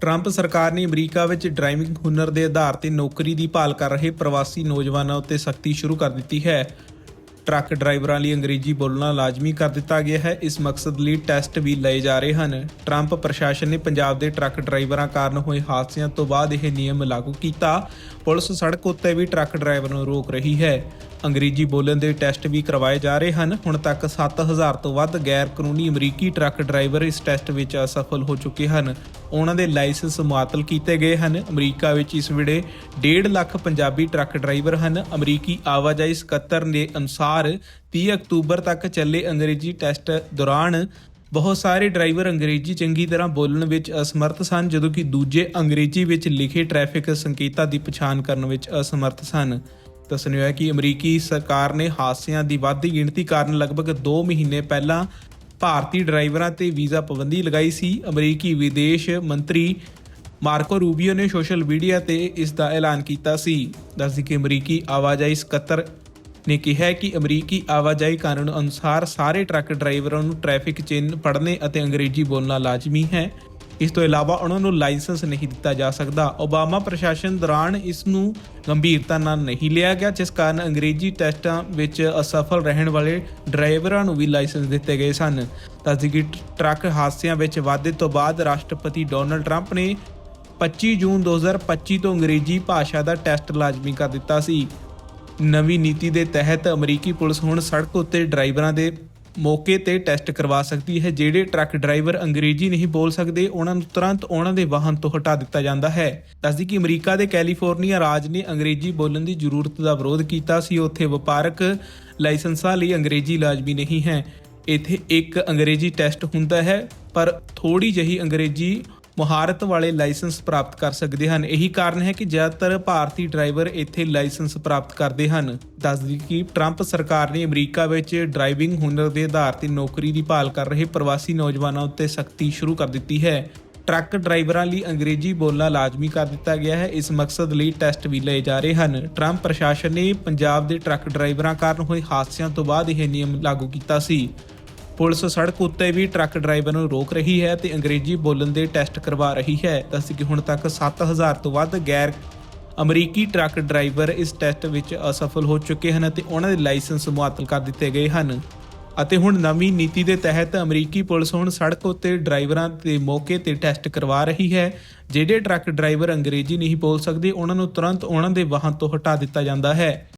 Trump ਸਰਕਾਰ ਨੇ America ਵਿੱਚ ਡਰਾਈਵਿੰਗ ਹੁਨਰ ਦੇ ਆਧਾਰ ਤੇ ਨੌਕਰੀ ਦੀ ਭਾਲ ਕਰ ਰਹੇ ਪ੍ਰਵਾਸੀ ਨੌਜਵਾਨਾਂ ਉੱਤੇ ਸਖਤੀ ਸ਼ੁਰੂ ਕਰ ਦਿੱਤੀ ਹੈ। ਟਰੱਕ ਡਰਾਈਵਰਾਂ ਲਈ ਅੰਗਰੇਜ਼ੀ ਬੋਲਣਾ ਲਾਜ਼ਮੀ ਕਰ ਦਿੱਤਾ ਗਿਆ ਹੈ। ਇਸ ਮਕਸਦ ਲਈ ਟੈਸਟ ਵੀ ਲਏ ਜਾ ਰਹੇ ਹਨ। ਟਰੰਪ ਪ੍ਰਸ਼ਾਸਨ ਨੇ ਪੰਜਾਬ ਦੇ ਟਰੱਕ ਡਰਾਈਵਰਾਂ ਕਾਰਨ ਹੋਏ ਹਾਦਸਿਆਂ ਤੋਂ ਬਾਅਦ ਇਹ ਨਿਯਮ ਲਾਗੂ ਕੀਤਾ। ਪੁਲਿਸ ਸੜਕ ਉੱਤੇ ਵੀ ਟਰੱਕ ਡਰਾਈਵਰ ਨੂੰ ਰੋਕ ਰਹੀ ਹੈ। ਅੰਗਰੇਜ਼ੀ ਬੋਲਣ ਦੇ ਟੈਸਟ ਵੀ ਕਰਵਾਏ ਜਾ ਰਹੇ ਹਨ। ਹੁਣ ਤੱਕ 7000 ਤੋਂ ਵੱਧ ਗੈਰ ਕਾਨੂੰਨੀ ਅਮਰੀਕੀ ਟਰੱਕ ਡਰਾਈਵਰ ਇਸ ਟੈਸਟ ਵਿੱਚ ਅਸਫਲ ਹੋ ਚੁੱਕੇ ਹਨ। ਉਹਨਾਂ ਦੇ ਲਾਇਸੈਂਸ ਮੁਅੱਤਲ ਕੀਤੇ ਗਏ ਹਨ। ਅਮਰੀਕਾ ਵਿੱਚ ਇਸ ਵੇਲੇ 1.5 ਲੱਖ ਪੰਜਾਬੀ ਟਰੱਕ ਡਰਾਈਵਰ ਹਨ। ਅਮਰੀਕੀ ਆਵਾਜਾਈ ਸਕੱਤਰ ਦੇ ਅਨੁਸਾਰ 30 ਅਕਤੂਬਰ ਤੱਕ ਚੱਲੇ ਅੰਗਰੇਜ਼ੀ ਟੈਸਟ ਦੌਰਾਨ ਬਹੁਤ ਸਾਰੇ ਡਰਾਈਵਰ ਅੰਗਰੇਜ਼ੀ ਚੰਗੀ ਤਰ੍ਹਾਂ ਬੋਲਣ ਵਿੱਚ ਅਸਮਰਥ ਸਨ, ਜਦੋਂ ਕਿ ਦੂਜੇ ਅੰਗਰੇਜ਼ੀ ਵਿੱਚ ਲਿਖੇ ਟ੍ਰੈਫਿਕ ਸੰਕੇਤਾਂ ਦੀ ਪਛਾਣ ਕਰਨ ਵਿੱਚ ਅਸਮਰਥ ਸਨ। ਦੱਸਣਯੋਗ ਹੈ ਕਿ ਅਮਰੀਕੀ ਸਰਕਾਰ ਨੇ ਹਾਦਸਿਆਂ ਦੀ ਵੱਧਦੀ ਗਿਣਤੀ ਕਾਰਨ ਲਗਭਗ 2 ਮਹੀਨੇ ਪਹਿਲਾਂ ਭਾਰਤੀ ਡਰਾਈਵਰਾਂ ਤੇ ਵੀਜ਼ਾ ਪਾਬੰਦੀ ਲਗਾਈ ਸੀ। ਅਮਰੀਕੀ ਵਿਦੇਸ਼ ਮੰਤਰੀ ਮਾਰਕੋ ਰੂਬੀਓ ਨੇ ਸੋਸ਼ਲ ਮੀਡੀਆ ਤੇ ਇਸ ਦਾ ਐਲਾਨ ਕੀਤਾ ਸੀ। ਦੱਸਦੀ ਕਿ ਅਮਰੀਕੀ ਆਵਾਜਾਈ ਸਕੱਤਰ ਨੇ ਕਿਹਾ ਕਿ ਅਮਰੀਕੀ ਆਵਾਜਾਈ ਕਾਨੂੰਨ ਅਨੁਸਾਰ ਸਾਰੇ ਟਰੱਕ ਡਰਾਈਵਰਾਂ ਨੂੰ ਟ੍ਰੈਫਿਕ ਚਿੰਨ੍ਹ ਪੜ੍ਹਨੇ ਅਤੇ ਅੰਗਰੇਜ਼ੀ ਬੋਲਣਾ ਲਾਜ਼ਮੀ ਹੈ। ਇਸ ਤੋਂ ਇਲਾਵਾ ਉਹਨਾਂ ਨੂੰ ਲਾਇਸੈਂਸ ਨਹੀਂ ਦਿੱਤਾ ਜਾ ਸਕਦਾ। ਓਬਾਮਾ ਪ੍ਰਸ਼ਾਸਨ ਦੌਰਾਨ ਇਸ ਨੂੰ ਗੰਭੀਰਤਾ ਨਾਲ ਨਹੀਂ ਲਿਆ ਗਿਆ, ਜਿਸ ਕਾਰਨ ਅੰਗਰੇਜ਼ੀ ਟੈਸਟਾਂ ਵਿੱਚ ਅਸਫਲ ਰਹਿਣ ਵਾਲੇ ਡਰਾਈਵਰਾਂ ਨੂੰ ਵੀ ਲਾਇਸੈਂਸ ਦਿੱਤੇ ਗਏ ਸਨ। ਦੱਸਦੀ ਟਰੱਕ ਹਾਦਸਿਆਂ ਵਿੱਚ ਵਾਧੇ ਤੋਂ ਬਾਅਦ ਰਾਸ਼ਟਰਪਤੀ ਡੋਨਲਡ ਟਰੰਪ ਨੇ 25 ਜੂਨ 2025 ਤੋਂ ਅੰਗਰੇਜ਼ੀ ਭਾਸ਼ਾ ਦਾ ਟੈਸਟ ਲਾਜ਼ਮੀ ਕਰ ਦਿੱਤਾ ਸੀ। ਨਵੀਂ ਨੀਤੀ ਦੇ ਤਹਿਤ ਅਮਰੀਕੀ ਪੁਲਿਸ ਹੁਣ ਸੜਕ ਉੱਤੇ ਡਰਾਈਵਰਾਂ ਦੇ ਮੌਕੇ ਤੇ ਟੈਸਟ ਕਰਵਾ ਸਕਦੀ ਹੈ। ਜਿਹੜੇ ਟਰੱਕ ਡਰਾਈਵਰ ਅੰਗਰੇਜ਼ੀ ਨਹੀਂ ਬੋਲ ਸਕਦੇ, ਉਹਨਾਂ ਨੂੰ ਤੁਰੰਤ ਉਹਨਾਂ ਦੇ ਵਾਹਨ ਤੋਂ ਹਟਾ ਦਿੱਤਾ ਜਾਂਦਾ ਹੈ। ਦੱਸਦੀ ਕਿ ਅਮਰੀਕਾ ਦੇ ਕੈਲੀਫੋਰਨੀਆ ਰਾਜ ਨੇ ਅੰਗਰੇਜ਼ੀ ਬੋਲਣ ਦੀ ਜ਼ਰੂਰਤ ਦਾ ਵਿਰੋਧ ਕੀਤਾ ਸੀ। ਉੱਥੇ ਵਪਾਰਕ ਲਾਇਸੈਂਸਾਂ ਲਈ ਅੰਗਰੇਜ਼ੀ ਲਾਜ਼ਮੀ ਨਹੀਂ ਹੈ। ਇੱਥੇ ਇੱਕ ਅੰਗਰੇਜ਼ੀ ਟੈਸਟ ਹੁੰਦਾ ਹੈ, ਪਰ ਥੋੜੀ ਜਿਹੀ ਅੰਗਰੇਜ਼ੀ ਮੁਹਾਰਤ ਵਾਲੇ ਲਾਇਸੈਂਸ ਪ੍ਰਾਪਤ ਕਰ ਸਕਦੇ ਹਨ। ਇਹੀ ਕਾਰਨ ਹੈ ਕਿ ਜ਼ਿਆਦਾਤਰ ਭਾਰਤੀ ਡਰਾਈਵਰ ਇੱਥੇ ਲਾਇਸੈਂਸ ਪ੍ਰਾਪਤ ਕਰਦੇ ਹਨ। ਦੱਸਦੀ ਕਿ ਟਰੰਪ ਸਰਕਾਰ ਨੇ ਅਮਰੀਕਾ ਵਿੱਚ ਡਰਾਈਵਿੰਗ ਹੁਨਰ ਦੇ ਆਧਾਰ ਤੇ ਨੌਕਰੀ ਦੀ ਭਾਲ ਕਰ ਰਹੇ ਪ੍ਰਵਾਸੀ ਨੌਜਵਾਨਾਂ ਉੱਤੇ ਸਖਤੀ ਸ਼ੁਰੂ ਕਰ ਦਿੱਤੀ ਹੈ। ਟਰੱਕ ਡਰਾਈਵਰਾਂ ਲਈ ਅੰਗਰੇਜ਼ੀ ਬੋਲਣਾ ਲਾਜ਼ਮੀ ਕਰ ਦਿੱਤਾ ਗਿਆ ਹੈ। ਇਸ ਮਕਸਦ ਲਈ ਟੈਸਟ ਵੀ ਲਏ ਜਾ ਰਹੇ ਹਨ। ਟਰੰਪ ਪ੍ਰਸ਼ਾਸਨ ਨੇ ਪੰਜਾਬ ਦੇ ਟਰੱਕ ਡਰਾਈਵਰਾਂ ਕਾਰਨ ਹੋਏ ਹਾਦਸਿਆਂ ਤੋਂ ਬਾਅਦ ਇਹ ਨਿਯਮ ਲਾਗੂ ਕੀਤਾ ਸੀ। ਪੁਲਿਸ ਸੜਕ ਉੱਤੇ ਵੀ ਟਰੱਕ ਡਰਾਈਵਰ ਨੂੰ ਰੋਕ ਰਹੀ ਹੈ ਤੇ ਅੰਗਰੇਜ਼ੀ ਬੋਲਣ ਦੇ ਟੈਸਟ ਕਰਵਾ ਰਹੀ ਹੈ। ਦੱਸ ਕਿ ਹੁਣ ਤੱਕ 7000 ਤੋਂ ਵੱਧ ਗੈਰ ਅਮਰੀਕੀ ਟਰੱਕ ਡਰਾਈਵਰ ਇਸ ਟੈਸਟ ਵਿੱਚ ਅਸਫਲ ਹੋ ਚੁੱਕੇ ਹਨ ਤੇ ਉਹਨਾਂ ਦੇ ਲਾਇਸੈਂਸ ਮੁਅੱਤਲ ਕਰ ਦਿੱਤੇ ਗਏ ਹਨ। ਅਤੇ ਹੁਣ ਨਵੀਂ ਨੀਤੀ ਦੇ ਤਹਿਤ ਅਮਰੀਕੀ ਪੁਲਿਸ ਹੁਣ ਸੜਕ ਉੱਤੇ ਡਰਾਈਵਰਾਂ ਦੇ ਮੌਕੇ ਤੇ ਟੈਸਟ ਕਰਵਾ ਰਹੀ ਹੈ। ਜਿਹੜੇ ਟਰੱਕ ਡਰਾਈਵਰ ਅੰਗਰੇਜ਼ੀ ਨਹੀਂ ਬੋਲ ਸਕਦੇ, ਉਹਨਾਂ ਨੂੰ ਤੁਰੰਤ ਉਹਨਾਂ ਦੇ ਵਾਹਨ ਤੋਂ ਹਟਾ ਦਿੱਤਾ ਜਾਂਦਾ ਹੈ।